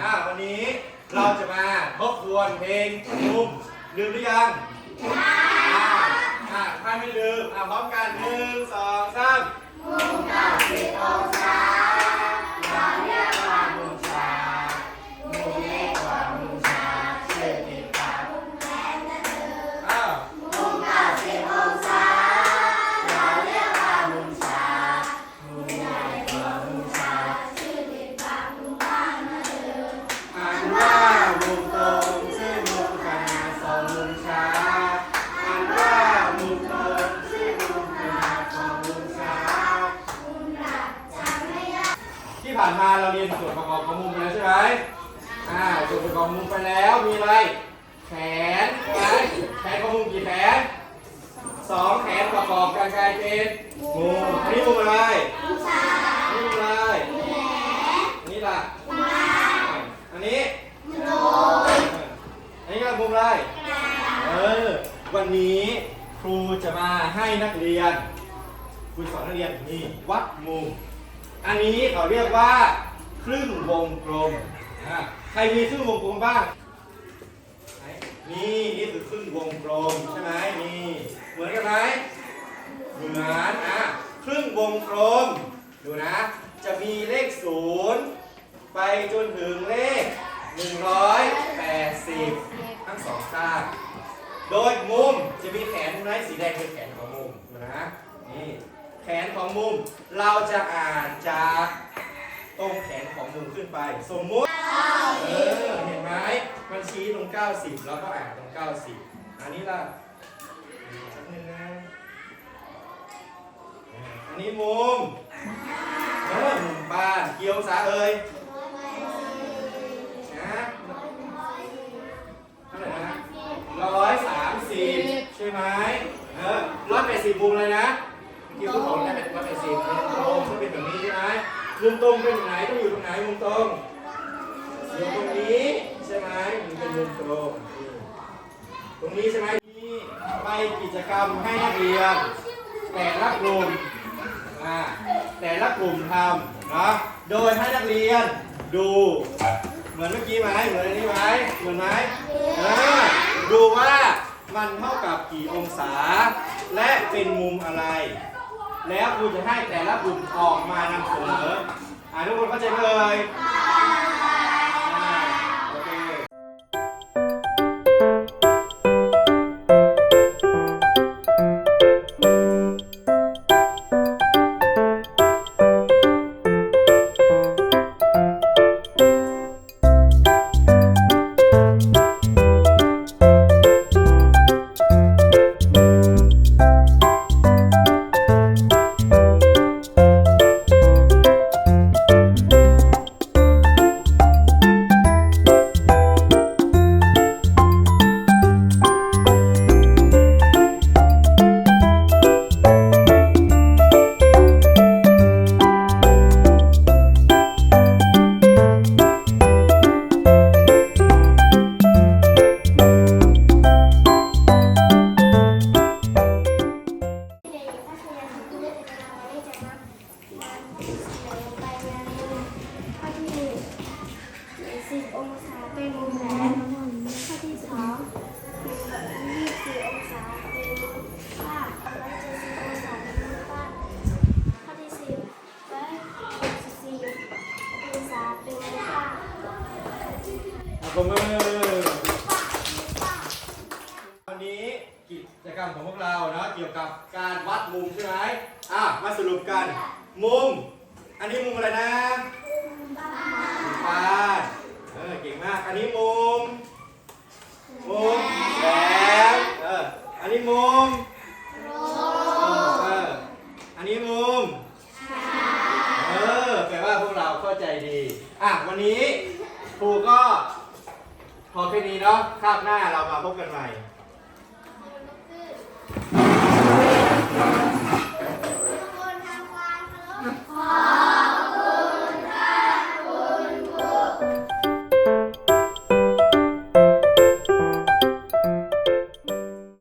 อาวันนี้เราจะมาทบทวนเพลงลุมลืมหรือยังอ่าอ่ถ้าไม่ลืมอ่าพร้อมกันหนึ่งสองสานมาเราเรียนส่วนประกอบของมุมไปแล้วใช่ไหมอ่าส่วนประกอบมุมไปแล้วมีอะไร แขนใช่ไหมแขนของมุมกี่แขนสองแขนประกอบกันกลายเป็นมุมอันนี้มุมอะไรนนี้มุมอะไรอันนี้ล่ะอันนี้อันนี้ก็มุมอะไรเออวันนี้ครูจะมาให้นักเรียนครูสอนนักเรียนนี่วัดมุม อันนี้เขาเรียกว่าครึ่งวงกลมอะใครมีครึ่งวงกลมบ้างไหนนี่นี่คือครึ่งวงกลมใช่ไหมนี่เหมือนกันไหมเหมือนอะครึ่งวงกลม ดูนะ จะมีเลขศูนย์ไปจนถึงเลข 180 ทั้งสองข้าง โดยมุมจะมีแขนมุมไหนสีแดงคือแขนของมุมนะนี่ ขนของมุม เราจะอ่านจากตรงแขนของมุมขึ้นไป สมมุติ เออ เห็นไหมมันชี้ตรง 90 แล้วก็อ่านตรง 90 อันนี้ล่ะสักหนึ่งนะ อันนี้มุมเออมุมบ้านเกี่ยวองศาเอ่ยนะเท่าไหร่นะร้อยสามสิบใช่ไหมเออร้อยแปดสิบมุมเลยนะ เมื่อกี้คุณบอกได้เป็นร้อยแปดสิบมุมตรงก็เป็นแบบนี้ใช่ไหมมุมตรงเป็นแบบไหนต้องอยู่ตรงไหนมุมตรงอยู่ตรงนี้ใช่ไหมมันเป็นมุมตรงตรงนี้ใช่ไหมนี่ไปกิจกรรมให้นักเรียน แต่ละกลุ่มอ่าแต่ละกลุ่มทำเนาะโดยให้นักเรียนดูเหมือนเมื่อกี้ไหมเหมือนอันนี้ไหมเหมือนไหมเออดูว่ามันเท่ากับกี่องศา และเป็นมุมอะไร แล้วครูจะให้แต่ละกลุ่มออกมานำเสนออ่าทุกคนเข้าใจไหมเลย กิจกรรมของพวกเราเนาะเกี่ยวกับการวัดมุมใช่ไหมอะมาสรุปกัน มุม อันนี้มุมอะไรนะมุมบ้านเออเก่งมาก อันนี้มุม มุมแหลมเอออันนี้มุมเอออันนี้มุมเออแปลว่าพวกเราเข้าใจดีอะวันนี้ครูก็พอแค่นี้เนาะคาบหน้าเรามาพบกันใหม่